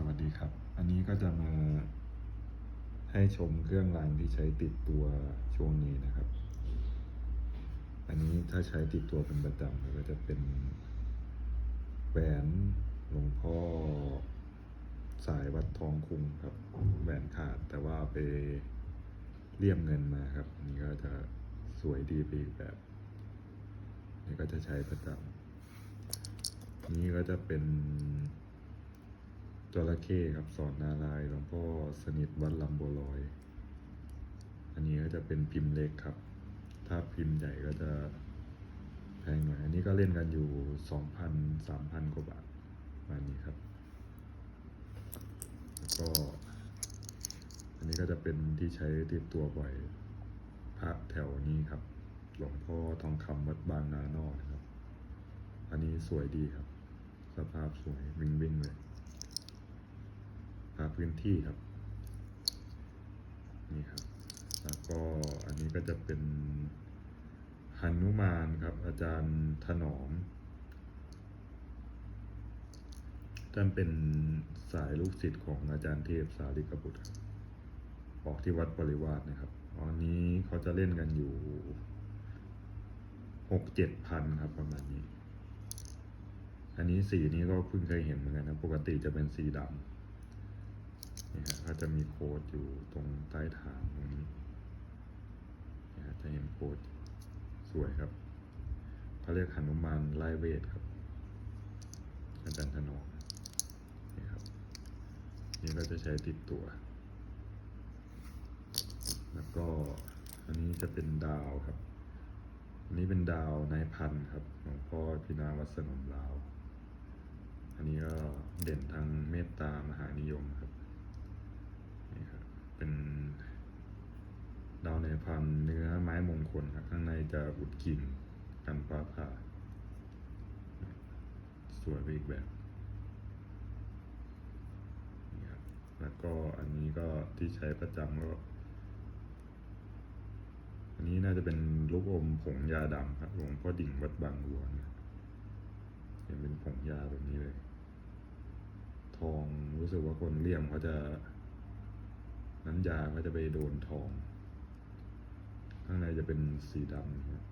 สวัสดีครับ อันนี้ก็จะมาให้ชมเครื่องรางที่ใช้ติดตัวช่วงนี้นะครับ อันนี้ถ้าใช้ติดตัวเป็นประจำก็จะเป็นแหวนหลวงพ่อสายวัดทองคุงครับ แหวนขาดแต่ว่าไปเลี่ยมเงินมาครับ อันนี้ก็จะสวยดีไปอีกแบบนี่ก็จะใช้ประจำนนี้ก็จะเป็น จระเข้ครับสอนนารายหลวงพ่อสนิทวัดลำบัวลอย อันนี้ก็จะเป็นพิมพ์เล็กครับ ถ้าพิมพ์ใหญ่ก็จะแพงหน่อย อันนี้ก็เล่นกันอยู่สองพันสามพันกว่าบาทประมาณนี้ครับ แล้วก็ อันนี้ก็จะเป็นที่ใช้ติดตัวบ่อยพระแถวนี้ครับ หลวงพ่อทองคำวัดบางนานอกครับ อันนี้สวยดีครับ สภาพสวยวิ่งวิ่งเลย พื้นที่ครับ นี่ครับ แล้วก็อันนี้ก็จะเป็นหันุมานครับ อาจารย์ถนอมท่านเป็นสายลูกศิษย์ของอาจารย์เทพสาริกบุตรครับออกที่วัดปริวาสนะครับอันนี้เขาจะเล่นกันอยู่หกเจ็ดพันครับประมาณนี้ อันนี้สีนี้ก็เพิ่งเคยเห็นเหมือนกันนะ ปกติจะเป็นสีดำ นี่ฮะก็จะมีโค้ดอยู่ตรงใต้ฐานตรงนี้นี่ฮะจะเห็นโค้ดสวยครับเขาเรียกหนุมานไล่เวทครับ อาจารย์ถนอมนี่ครับ นี่ก็จะใช้ติดตัว แล้วก็อันนี้จะเป็นดาวครับ อันนี้เป็นดาวนายพันครับหลวงพ่อพินาวัสนมลาว อันนี้ก็เด่นทางเมตตามหานิยมครับ เป็นดาวในพันเนื้อไม้มงคลครับข้างในจะอุดกิ่งกันฟ้าผ่าสวยไปอีกแบบนี่ครับแล้วก็อันนี้ก็ที่ใช้ประจำก็อันนี้น่าจะเป็นลูกอมผงยาดำครับหลวงพ่อดิ่งวัดบางบัวนะเห็นเป็นผงยาแบบนี้เลย ทองรู้สึกว่าคนเลี่ยมเขาจะ น้ำยาก็จะไปโดนทอง ข้างในจะเป็นสีดำนะครับ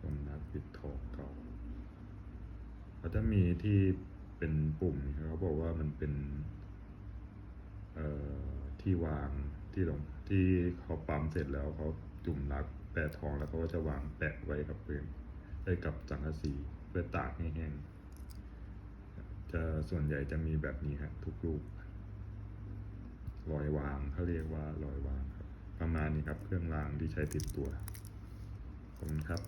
ตรงนักปิดทองเก่าเขาจะมีที่เป็นปุ่มเขาบอกว่ามันเป็นที่วางที่ลงที่เขาปั๊มเสร็จแล้วเขาจุ่มนักแปะทองแล้วเขาก็จะวางแปะไว้กับเปลืองไว้กับสังกะสีเพื่อตากให้แห้งจะส่วนใหญ่จะมีแบบนี้ฮะทุกรูป วางเขาเรียกว่าลอยวางครับ ประมาณนี้ครับเครื่องรางที่ใช้ติดตัวขอบคุณครับ